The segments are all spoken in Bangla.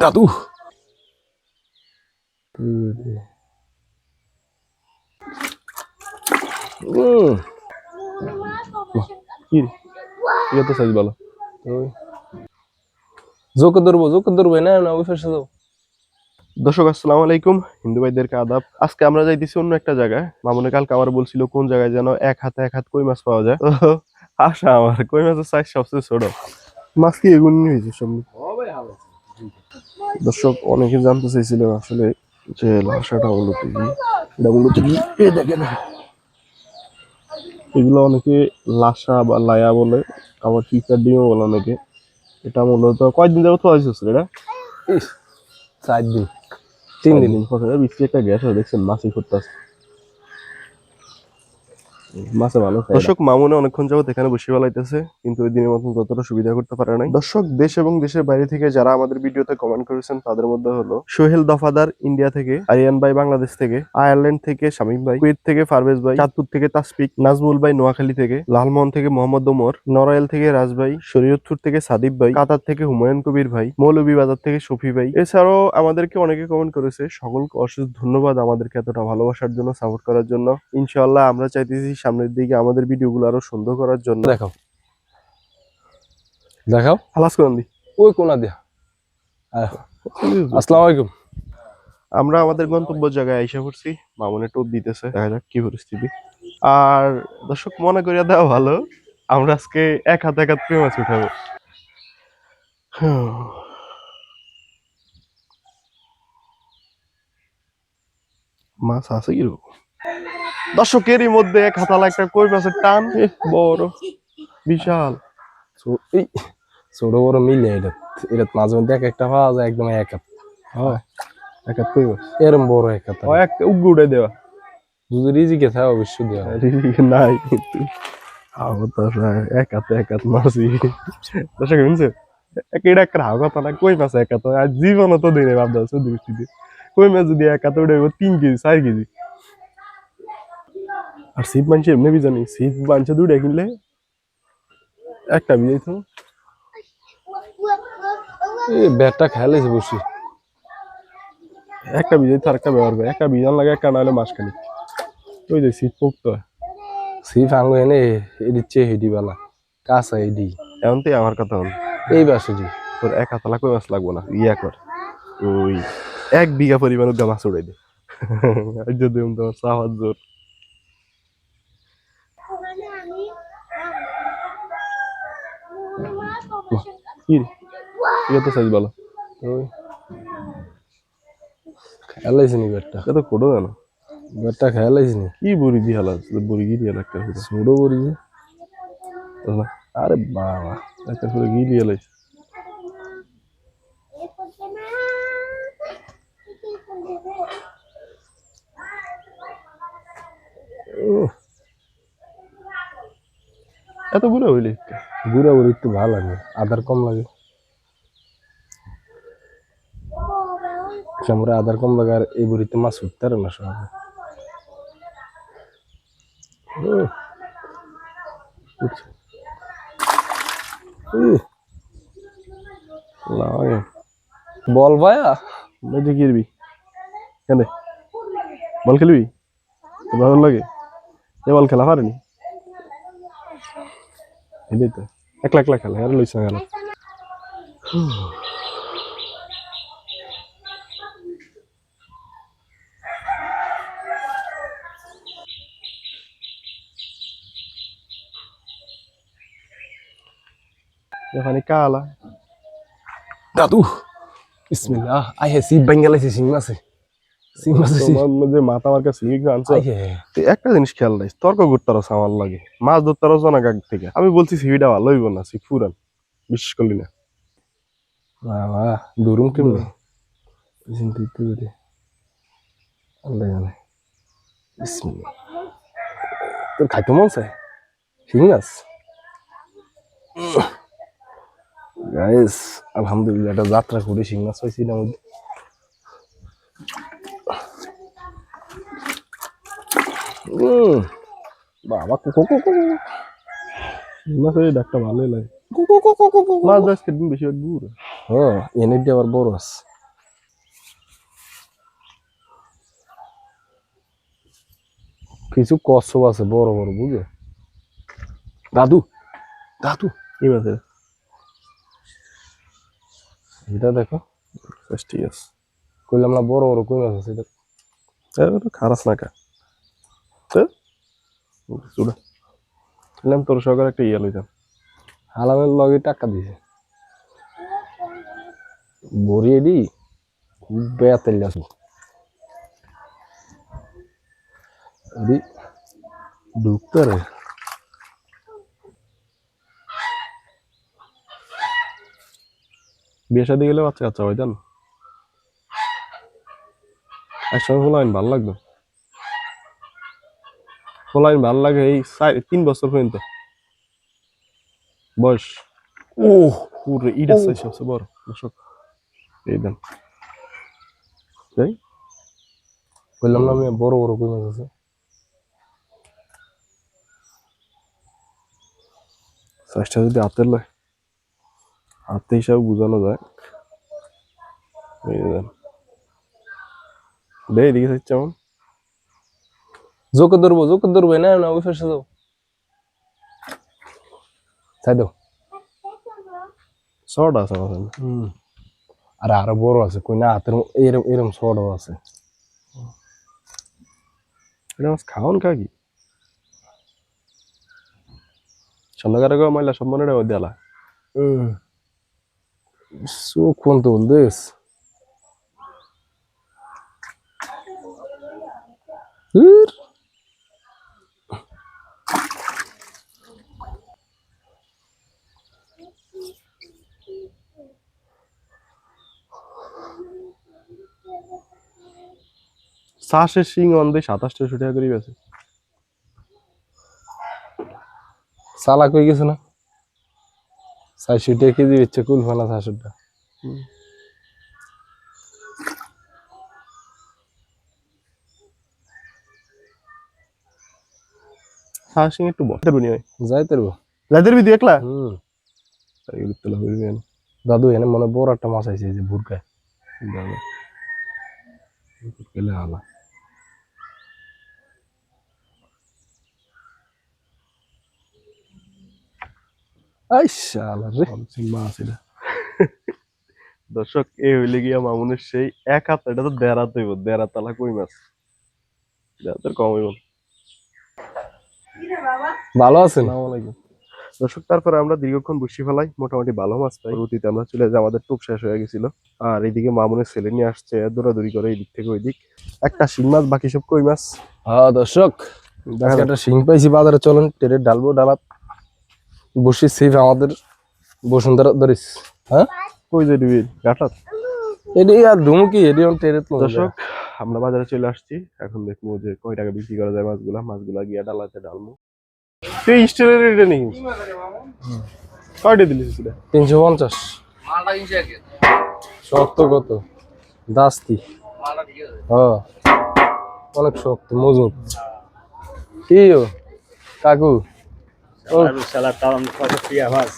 দাদু। কি তো সাইজ ভালো। জোকে ধরবো জোকে ধরবো। না না ওই পাশে যাও। দর্শক আসসালামু আলাইকুম। হিন্দু ভাইদেরকে আদাব। আজকে আমরা যাইতেছি অন্য একটা জায়গায়। মামুনে কালকে আমার বলছিল কোন জায়গায় যেন এক হাতে এক হাত কই মাছ পাওয়া যায়? আশা আমার কই মাছের সাইজ সবচেয়ে ছোট? মাছ কি এগুন হয়েছে সব দর্শক অনেকে জানতে চাইছিলেন আসলে যে লাশাটা মূলত কি? এটা মূলত কি? এ দেখেন। এগুলো অনেকে লাশা বা লায়া বলে আবার ফিকার ডিমও বলে অনেকে। এটা মূলত কয়দিন যাবত হয়েছে এটা চার দিন। তিন দিন। কথা বৃষ্টি একটা গ্যাস হয়ে দেখছেন মাছই করতেছে মাছে ভালো দর্শক মামুনে অনেকক্ষণ যাবত এখানে বসে বেলাইতেছে কিন্তু ওই দিনের মতন যতটা সুবিধা করতে পারে নাই। দর্শক দেশ এবং দেশের বাইরে থেকে যারা আমাদের ভিডিওতে কমেন্ট করেছেন তাদের মধ্যে হলো সোহেল দফাদার ইন্ডিয়া থেকে আরিয়ান ভাই বাংলাদেশ থেকে আয়ারল্যান্ড থেকে শামীম ভাই কুয়েত থেকে ফারভেজ ভাই চাঁদপুর থেকে তাসপিক নাজমুল ভাই নোয়াখালী থেকে লালমোহন থেকে মোহাম্মদ ওমর নড়াইল থেকে রাজ ভাই শরীয়তপুর থেকে সাদিব ভাই কাতার থেকে হুমায়ুন কবির ভাই মৌলভীবাজার থেকে শফি ভাই। এছাড়াও আমাদেরকে অনেকে কমেন্ট করেছে সকলকে অশেষ ধন্যবাদ আমাদেরকে এতটা ভালোবাসার জন্য সাপোর্ট করার জন্য। ইনশাআল্লাহ আমরা চাইতেছি সামনের দিকে আমাদের ভিডিওগুলো আরও সুন্দর করার জন্য। দেখাও। দেখাও। হালাস করেন দি? ওই কোনা দিয়া। আসসালামু আলাইকুম। আমরা আমাদের গন্তব্য জায়গায় আইসা পড়ছি। মামুনে টোপ দিতেছে। দেখা যাক কি পরিস্থিতি। আর দর্শক মনে করিয়া দেওয়া ভালো আমরা আজকে এক হাতে এক হাত প্রেম মাছ উঠাবো। মাছ আছে কি দর্শকেরই মধ্যে এক হাতালা একটা কই মাছের টান। বড়। বিশাল। ছো- এই ছোট বড় মিলে এটা। এটা মাঝে মধ্যে এক একটা পাওয়া যায় একদম এক হাত। হয়। এক হাত কই মাছ এরম বড় এক হাত। ও একটা উগ্র উড়ে দেওয়া। যদি রিজিকে থাকে অবশ্যই দেওয়া। আরে নাই কিন্তু। আর এক হাতে এক হাত মাছি দর্শক শুনছে? এক এটা একটা হাওয়া কথা না কই মাছ এক হাত। আর জীবনও তো দিনে ভাবতে দৃষ্টিতে। কই মাছ যদি এক হাতে উঠে তিন কেজি চার কেজি। আর সিপ মানছে এমনি বিজানি সিপ মানছে দুইটা কিনলে একটা বিজাই তো এই ব্যাটটা খেয়ালেছে বসি। একটা বিজাই তো আরেকটা ব্যবহার করে একটা বিজান লাগে একটা নাহলে মাসখানি ওই যে সিপ পোক্ত সিফ আঙ্গু এনে এদির চেয়ে হেডি বালা। কাঁচা এডি এমন তো আমার কথা হল। এই বাসে জি তোর এক হাতালা কই মাছ লাগবো না। ইয়া কর। ওই এক বিঘা পরিমাণ মাছ উড়াই দে। যদি তোমার সাহায্য কি এটা তো সাইজ ভালো। খেয়ালাইছে নি ব্যাটটা এটা কোটো জানো। ব্যাটটা খেয়ালাইছে নি। কি বড়ি দিয়ে হালা বড়ি গিয়ে দিয়ে একটা ছোট বড়ি যে। আরে বাবা একটা পুরো গিয়ে দিয়ে লাইছে এত বুড়ো হইলে? গুড়া বড়ি একটু ভালো লাগে, আদার কম লাগে। আমরা আদার কম লাগে আর এই বড়িতে মাছ উঠতে পারে না সব। বল ভাইয়া মেজে কিরবি কেন বল খেলবি? ভালো লাগে? এ বল খেলা পারেনি? এটাই তো একলা একলা খেলা আর লইছে গেল এখানে কালা দাদু বিসমিল্লাহ আই হে সিপ বেঙ্গালাইছে সিং মাছে মাথা আমার কাছে আনছো একটা জিনিস খেয়াল রাখিস তর্ক আমার লাগে। মাছ থেকে। আমি বলছি সিভিটা ভালো হইব না সি ফুরান বিশ্বাস করলি না। বাবা দুরুম কেমনে? চিন্তা করে আল্লাহ জানে। তোর খাইতে মন গাইস আলহামদুলিল্লাহ একটা যাত্রা করে শিং মাছ পাইছি না মধ্যে বাবা কুকু কুকু মাছের ডাকটা ভালোই লাগে। কুকু কুকু কুকু মাছ আজকের দিন বেশি দূর হ্যাঁ এনের দিয়ে আবার বড় আছে কিছু কচ্ছপ আছে বড় বড় বুঝে দাদু দাদু। এই মাছের এটা? দেখো। ঠিক আছে। কইলাম না বড় বড় কই আছে এটা? খারাপ না কা। চুড়া তোর সকালে একটা ইয়া লইতাম। হালামের লগে টাকা দিছে। বড়ি এডি? খুব ঢুকতে বিয়ে শাদি গেলে বাচ্চা কাচ্চা হয়, জান? একসঙ্গে ফোলাইন ভালো লাগবে। ফোলাইন ভালো লাগে এই তিন বছর পর্যন্ত। বয়স। ও পুরো ইট আছে সবচেয়ে বড় দর্শক। এই দেন। তাই কইলাম না আমি বড় বড় কই মাছ আছে? সাইজটা যদি হাতের লয় হাতে হিসাবে বোঝানো যায়। এই দেন। দে এদিকে সাইজ জোকে ধরবো জোকে ধরবো না না ওই ফেসে যাও চাই দাও শর্ট আছে আমার সামনে। হুম আর আরও বড় আছে কই না হাতের ম- এরম এরম ছোটও আছে এটা মাছ খাওয়ান খা কি সন্ধ্যাকারে গো ময়লা সব মনে মধ্যে আলা হুম চোখ কোন তো বলদেস শ্বাসের শিং অন্ধে সাতাশটা টাকা করে গেছে সালা কই গেছে না? চারশো টাকা কেজি বেচছে কুল ফানা চারশোটা শ্বাস শিং একটু বসতে বনি হয় যাই তোর যাদের বিধি একলা? হুম। তোলা হইবে না। দাদু এনে মনে হয় বড় একটা মাছ আইছে যে ভুরকায় দাদা। গেলে হালা আই শালা রে অনসিন মাছ এটা দর্শক এই হইলে গিয়া মামুনের সেই এক হাত এটা তো দেড় হাত হইব দেড় হাত তালা কই মাছ দেড় হাতের কম হইব ভালো আছেন দর্শক তারপরে আমরা দীর্ঘক্ষণ বসে ফেলাই। মোটামুটি ভালো মাছ পাই। পরবর্তীতে আমরা চলে যাই। আমাদের টোপ শেষ হয়ে গেছিল। আর এইদিকে মামুনের ছেলে নিয়ে আসছে দৌড়াদৌড়ি করে এই দিক থেকে ওই দিক একটা শিং মাছ বাকি সব কই মাছ? হ্যাঁ দর্শক দেখা একটা শিং পাইছি বাজারে। চলেন টেরে ডালবো ডালাত। বসি সেফ আমাদের বসুন্ধরা ধরিস হ্যাঁ? কই যে দিবি গাঠাত এডি আর ধুমুকি এডি অন টেরে তো দর্শক আমরা বাজারে চলে আসছি। এখন দেখব যে কয় টাকা বিক্রি করা যায় মাছগুলা। মাছগুলা গিয়া ডালাতে ডালমু। তুই স্টিলের এটা নেই কয়টা দিলিস সেটা? তিনশো পঞ্চাশ। শক্ত কত? দাস্তি। হ্যাঁ। অনেক শক্ত মজুত কি ও? কাকু? ও শালা তাও আমি কত প্রিয় মাছ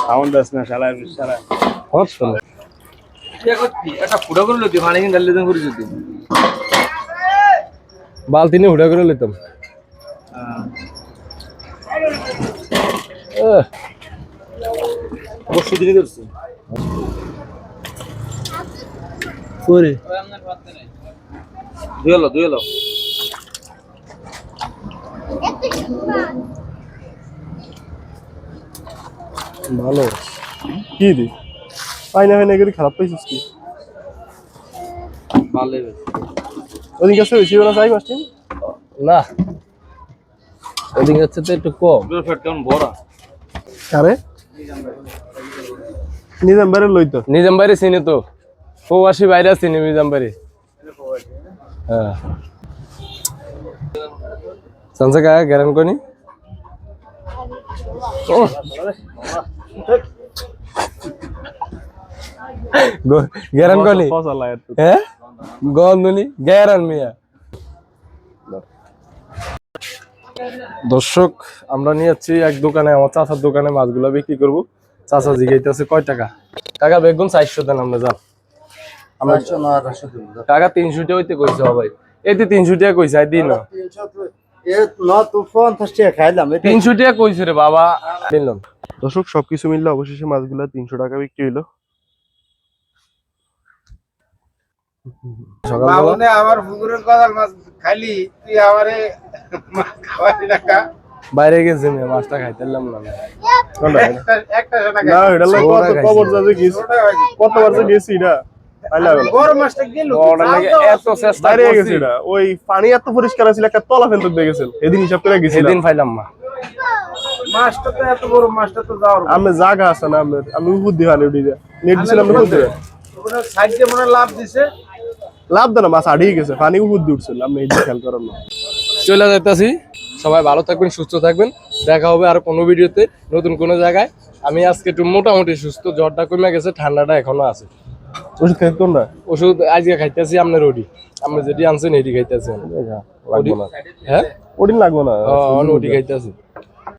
খাওয়ান দাস না শালা শালা হট শোনো একটা ফুটো করে লতি কিনে করে যদি বালতি নিয়ে হুড়া করে নিতাম ধরছি। দুয়েলো দুয়েলো ভালো কি দি পাই না হয় না করে খারাপ পাইছিস কি ভালো ওদিন কাছে বেশি বেলা চাই মাছটি না ওদিকে হচ্ছে তো একটু কম দুটো ফেট কেমন বড় আরে নিজাম বাইরে লইতো নিজাম বাড়ি চিনি তো প্রবাসী বাইরে চিনি নিজাম বাড়ি হ্যাঁ सांसा काय गरम कोणी গেরান কোনি হ্যাঁ? গন্ধনি গেরান মিয়া। দর্শক আমরা নিয়ে যাচ্ছি এক দোকানে আমার চাচার দোকানে মাছগুলো বিক্রি করব। চাচা জিগাইতেছে কয় টাকা? টাকা বেগুন চারশো দেন আমরা যান। আমরা টাকা তিনশো টাকা হইতে কইছে ভাই এতে তিনশো টাকা কইছে আর দিন। এ ন তো পঞ্চাশ টাকা খাইলাম এটা তিনশো টাকা কইছে রে বাবা। দর্শক সবকিছু মিললে অবশেষে মাছগুলা তিনশো টাকা বিক্রি হইল। সকালবেলা? আমার পুকুরের কদাল মাছ খালি তুই আমারে খাওয়াই রাখা বাইরে গেছি মাছটা খাইতেলাম না। এটা। কবর গেছি। কতবার যে গেছি এটা? ওই পানি এত পরিষ্কার ছিল একটা তলা ফেলতে দিয়ে গেছিল। এদিন হিসাব করে গেছিলাম। সেদিন পাইলাম না। মাছটা তো এত বড় মাছটা তো যাওয়ার আমি জায়গা আছে না আমি আমি বুদ্ধি হানি উঠি নেট দিছিলাম না বুদ্ধি ওখানে সাইড দিয়ে মনে লাভ দিছে। লাভ দেয় মাছ আড়িয়ে গেছে পানি বুদ্ধি উঠছিল আমি এই খেয়াল করার না। চলে যাইতাছি সবাই ভালো থাকবেন সুস্থ থাকবেন। দেখা হবে আর কোনো ভিডিওতে নতুন কোনো জায়গায়। আমি আজকে একটু মোটামুটি সুস্থ জ্বরটা কমে গেছে ঠান্ডাটা এখনও আছে। ওষুধ খেয়ে কোনটা ওষুধ আজকে খাইতেছি আপনার ওডি আপনি যেটি আনছেন এটি খাইতেছেন হ্যাঁ? ওদিন লাগবো না ওটি খাইতেছি।